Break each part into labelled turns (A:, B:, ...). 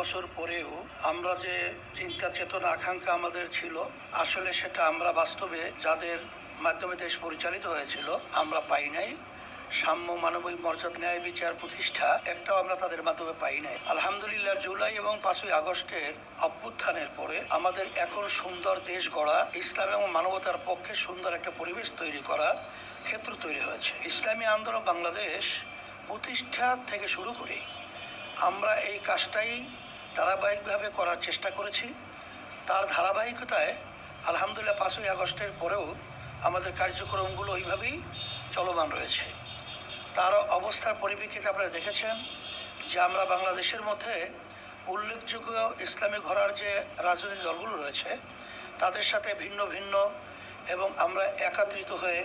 A: বছর পরেও আমরা যে চিন্তা, চেতনা, আকাঙ্ক্ষা আমাদের ছিল, আসলে সেটা আমরা বাস্তবে যাদের মাধ্যমে দেশ পরিচালিত হয়েছিল, আমরা পাই নাই। সাম্য মানবিক মর্যাদা ন্যায় বিচার প্রতিষ্ঠা একটাও আমরা তাদের মাধ্যমে পাই নাই। আলহামদুলিল্লাহ, জুলাই এবং পাঁচই আগস্টের অভ্যুত্থানের পরে আমাদের এখন সুন্দর দেশ গড়া, ইসলাম এবং মানবতার পক্ষে সুন্দর একটা পরিবেশ তৈরি করার ক্ষেত্র তৈরি হয়েছে। ইসলামী আন্দোলন বাংলাদেশ প্রতিষ্ঠা থেকে শুরু করে আমরা এই কাজটাই ধারাবাহিকভাবে করার চেষ্টা করেছি। তার ধারাবাহিকতায় আলহামদুলিল্লাহ পাঁচই আগস্টের পরেও আমাদের কার্যক্রমগুলো ওইভাবেই চলমান রয়েছে। তার অবস্থার পরিপ্রেক্ষিতে আপনারা দেখেছেন যে আমরা বাংলাদেশের মধ্যে উল্লেখযোগ্য ইসলামী ঘরার যে রাজনৈতিক দলগুলো রয়েছে, তাদের সাথে ভিন্ন ভিন্ন এবং আমরা একাত্রিত হয়ে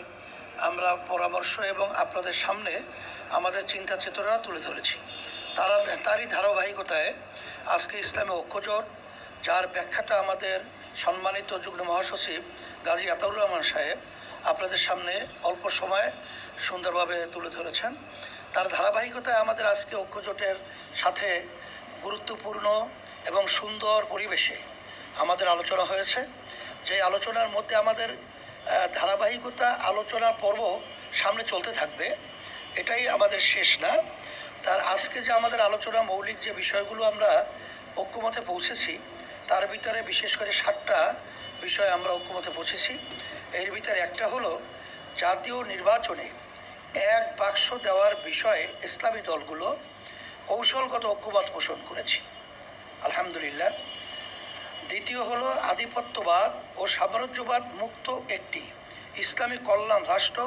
A: আমরা পরামর্শ এবং আপনাদের সামনে আমাদের চিন্তা চেতনা তুলে ধরেছি। তারা, তারই ধারাবাহিকতায় আজকে ইসলামী ঐক্যজোট, যার ব্যাখ্যাটা আমাদের সম্মানিত যুগ্ম মহাসচিব গাজী আতাউর রহমান সাহেব আপনাদের সামনে অল্প সময়ে সুন্দরভাবে তুলে ধরেছেন। তার ধারাবাহিকতায় আমাদের আজকে ঐক্যজোটের সাথে গুরুত্বপূর্ণ এবং সুন্দর পরিবেশে আমাদের আলোচনা হয়েছে। যে আলোচনার মধ্যে আমাদের ধারাবাহিকতা, আলোচনা পর্ব সামনে চলতে থাকবে, এটাই আমাদের শেষ না। তার আজকে যে আমাদের আলোচনা, মৌলিক যে বিষয়গুলো আমরা ঐক্যমতে পৌঁছেছি, তার ভিতরে বিশেষ করে সাতটা বিষয় আমরা ঐক্যমতে পৌঁছেছি। এর ভিতরে একটা হলো, জাতীয় নির্বাচনে এক বাক্স দেওয়ার বিষয়ে ইসলামী দলগুলো কৌশলগত ঐক্যবাদ পোষণ করেছি। আলহামদুলিল্লাহ। দ্বিতীয় হলো, আধিপত্যবাদ ও সাম্রাজ্যবাদ মুক্ত একটি ইসলামী কল্যাণ রাষ্ট্র